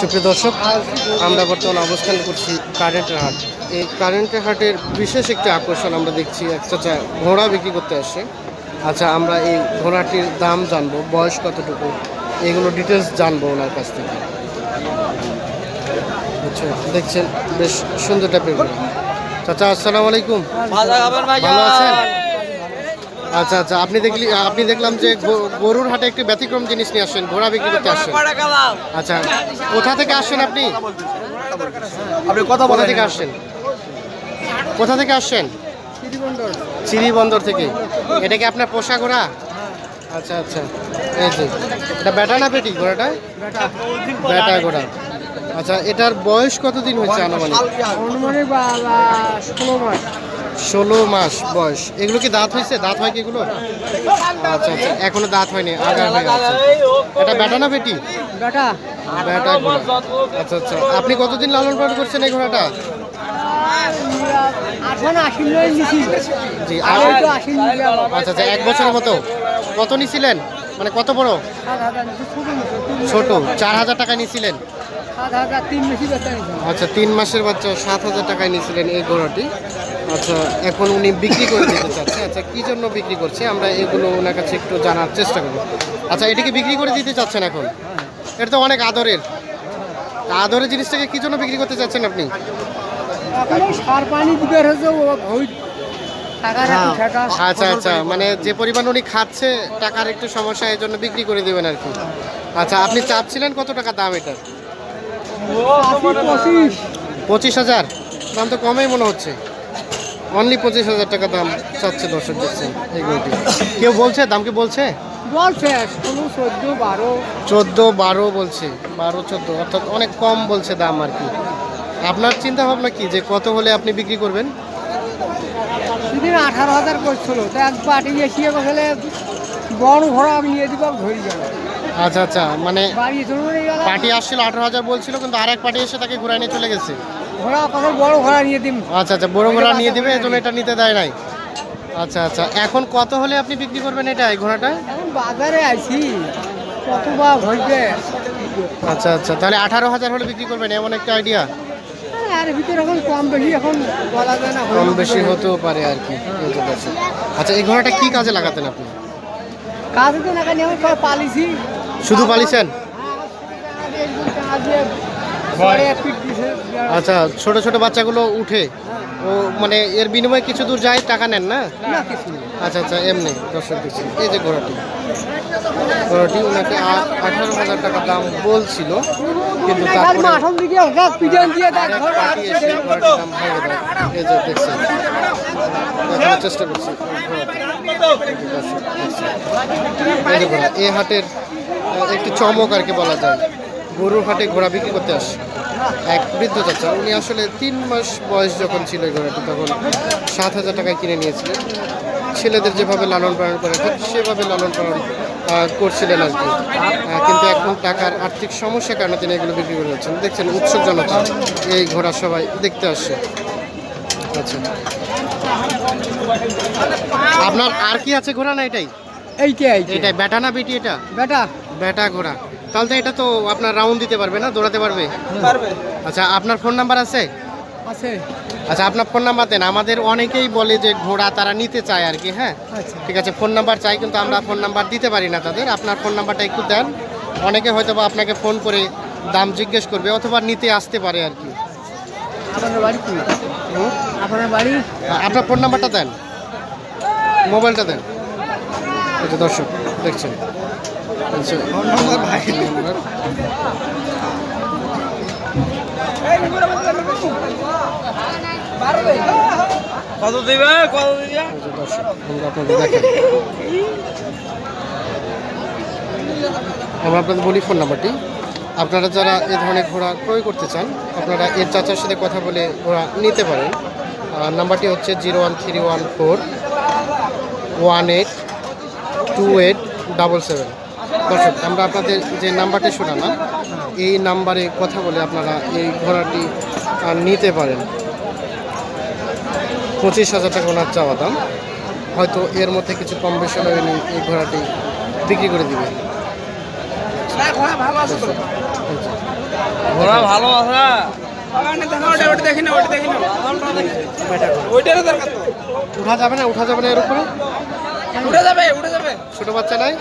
সুপ্রিয় দর্শক আমরা বর্তমানে অবস্থান করছি কারেন্টের হাট। এই কারেন্টের হাটের বিশেষ একটি আকর্ষণ আমরা দেখছি এক চাচা ঘোড়া বিক্রি করতে আসছে। আচ্ছা আমরা এই ঘোড়াটির দাম জানব বয়স কতটুকু? এগুলো ডিটেলস জানব ওনার কাছ থেকে। আচ্ছা দেখছেন বেশ সুন্দর টাইপের চাচা আসসালামু আলাইকুম। ভালো আছেন? আচ্ছা আচ্ছা আপনি দেখলি আপনি দেখলাম যে গরুর হাটে একটি ব্যতিক্রম জিনিস নিয়ে আসছেন ঘোড়া বিক্রি করতে আসছেন আচ্ছা কোথা থেকে আসছেন আপনি আপনি কথা কোথা থেকে আসছেন কোথা থেকে আসছেন চিরিবন্দর থেকে এটা কি আপনার পোষা ঘোড়া আচ্ছা আচ্ছা এই যে এটা ব্যাটা না পেটি ঘোড়াটা ব্যাটা ঘোড়া আচ্ছা এটার বয়স কতদিন হয়েছে আনুমানিক অনুমানিক ষোলো মাস ষোলো মাস বয়স। এগুলো কি দাঁত হয়েছে? দাঁত হয় কি এগুলো? আচ্ছা আচ্ছা এখনও দাঁত হয়নি আগার হয়ে আছে। এটা বেটা না বেটি? বেটা বেটা ঘোড়া আচ্ছা আচ্ছা আপনি কতদিন লালন পালন করছেন এই ঘোড়াটা? জি আচ্ছা আচ্ছা এক বছরের মতো। কত নিছিলেন? মানে কত বড়? ছোট চার হাজার টাকা নিছিলেন। আচ্ছা তিন মাসের বাচ্চা সাত হাজার টাকায় নিয়েছিলেন এই ঘোড়াটি। আচ্ছা এখন উনি বিক্রি করে দিতে চাচ্ছে। আচ্ছা কি জন্য বিক্রি করছে? আমরা এগুলো ওনার কাছে একটু জানার চেষ্টা করব। আচ্ছা এটাকে বিক্রি করে দিতে চাচ্ছেন এখন? এটা তো অনেক আদরের। আদরের জিনিসটাকে কি জন্য বিক্রি করতে চাচ্ছেন আপনি? টাকা আচ্ছা আচ্ছা মানে যে পরিমাণ উনি খাচ্ছে টাকার একটু সমস্যা এই জন্য বিক্রি করে দেবেন আর কি। আচ্ছা আপনি চাচ্ছিলেন কত টাকা দাম এটার? আশি পঁচিশ হাজার। দাম তো কমই মনে হচ্ছে। অনলি পঁচিশ হাজার টাকা দাম চাচ্ছে দর্শক দেখছেন এই গরুটি। কেউ বলছে? দাম কি বলছে? বলছে চোদ্দ বারো। চোদ্দ বারো বলছে। বারো চোদ্দ অর্থাৎ অনেক কম বলছে দাম আর কি। আপনার চিন্তা ভাবনা কি? যে কত হলে আপনি বিক্রি করবেন? সেদিন আঠারো হাজার করছিল। তো এক এসিয়ে বড় ঘোড়া আমি নিয়ে দিব ধরে গেল আচ্ছা আচ্ছা মানে পার্টি আসছিল আঠারো হাজার বলছিল কিন্তু আর এক পার্টি এসে তাকে ঘুরায় নিয়ে চলে গেছে। ঘোড়া কত বড় ঘোড়া নিয়ে দিম? আচ্ছা আচ্ছা বড় ঘোড়া নিয়ে দিবে এই জন্য এটা নিতে দেয় নাই। আচ্ছা আচ্ছা এখন কত হলে আপনি বিক্রি করবেন এটা এই ঘোড়াটা? এখন বাজারে আছি কত বা হইবে? আচ্ছা আচ্ছা তাহলে আঠারো হাজার হলে বিক্রি করবেন এমন একটা আইডিয়া আর ভিতরে এখন কম বেশি হতেও পারে আর কি আচ্ছা এই ঘোড়াটা কি কাজে লাগাতেন আপনি? কাজে তো আমি পালিছি শুধু পালিছেন আচ্ছা ছোট ছোট বাচ্চাগুলো উঠে ও মানে এর বিনিময়ে কিছু দূর যায় টাকা নেন না। আচ্ছা আচ্ছা এমনি দর্শক দিচ্ছি এই যে ঘোড়াটি। ঘোড়াটি ওনাকে আঠারো হাজার টাকা দাম বলছিল কিন্তু চেষ্টা করছি। এই হাটের একটি চমক আর কি বলা যায়। গরুর হাটে ঘোড়া বিক্রি করতে আসে এক বৃদ্ধ চাচা। উনি আসলে তিন মাস বয়স যখন ছিল এই ঘোড়াটি, তখন সাত হাজার টাকায় কিনে নিয়েছিলেন। ছেলেদের যেভাবে লালন পালন করে সেভাবে লালন পালন করছিলেন আর কি। কিন্তু এখন টাকার আর্থিক সমস্যার কারণে তিনি এগুলো বিক্রি করে যাচ্ছেন। দেখছেন উৎসুক জনতা এই ঘোড়া সবাই দেখতে আসছে আচ্ছা। আপনার আর কি আছে ঘোড়া না এটাই? এইটাই এইটা এটাই বেটা না বেটি এটা? বেটা বেটা ঘোড়া। তাহলে তো এটা তো আপনার রাউন্ড দিতে পারবে না দৌড়াতে পারবে? পারবে। আচ্ছা আপনার ফোন নাম্বার আছে? আছে। আচ্ছা আপনার ফোন নাম্বার দেন। আমাদের অনেকেই বলে যে ঘোড়া তারা নিতে চায় আর কি হ্যাঁ? আচ্ছা। ঠিক আছে ফোন নাম্বার চাই কিন্তু আমরা ফোন নাম্বার দিতে পারি না তাদের। আপনার ফোন নাম্বারটা একটু দেন। অনেকে হয়তো বা আপনাকে ফোন করে দাম জিজ্ঞেস করবে অথবা নিতে আসতে পারে আর কি। আপনার বাড়ি কি? আপনার বাড়ি? আপনার ফোন নাম্বারটা দেন। মোবাইলটা দেন। যে দর্শক দেখছেন? আচ্ছা, নাম্বার। কত দিবে? কত দিবে আমরা আপনাদের বলি ফোন নাম্বারটি আপনারা যারা এ ধরনের ঘোড়া ক্রয় করতে চান, আপনারা এর চাচার সাথে কথা বলে ঘোড়া নিতে পারেন। নাম্বারটি হচ্ছে zero one three one four one eight two eight double seven. দর্শক, আমরা আপনাদের যে নাম্বারটি শোনালাম, এই নাম্বারে কথা বলে আপনারা এই ঘোড়াটি নিতে পারেন। পঁচিশ হাজার টাকা ওনার চাওয়া দাম। হয়তো এর মধ্যে কিছু কম বেশি এই ঘোড়াটি বিক্রি করে দিবে ভালো আছে তো। ঘোড়া ভালো আছে। উঠা যাবে না উঠা যাবে না এর উপরে? উঠে যাবে উঠে যাবে। ছোট বাচ্চা নাই?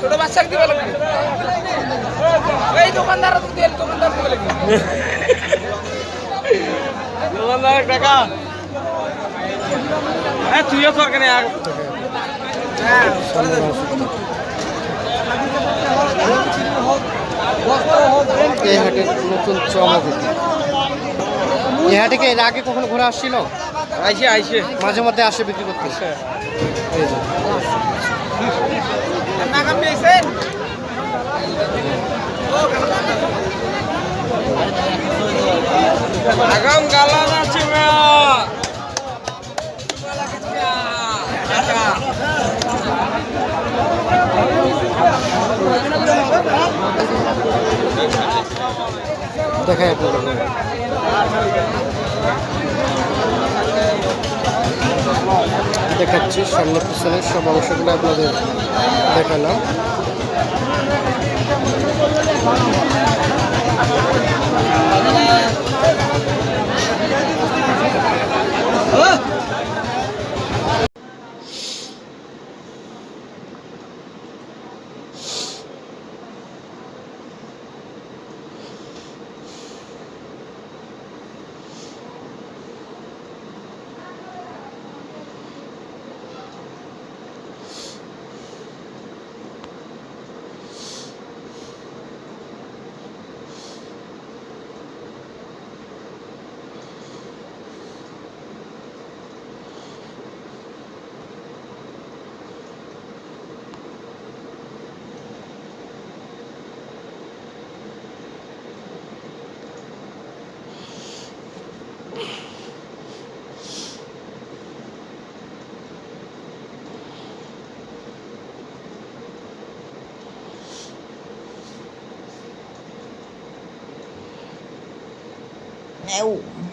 ছোট বাচ্চাকে দিবে লাগবে এই দোকানদার তো দোকানদার দিবে লাগবে দোকানদার টাকা। হ্যাঁ তুইও তো এখানে এই হাটের নতুন চমক। এই হাটে এর আগে কখনো ঘোরা আসছিল? আইসে আইসে। মাঝে মধ্যে আসে বিক্রি করতে। পেয়েছেন আগাম গালান আপনাদের। দেখাচ্ছি সামনে পিছনে সব অংশগুলো আপনাদের দেখালাম। É o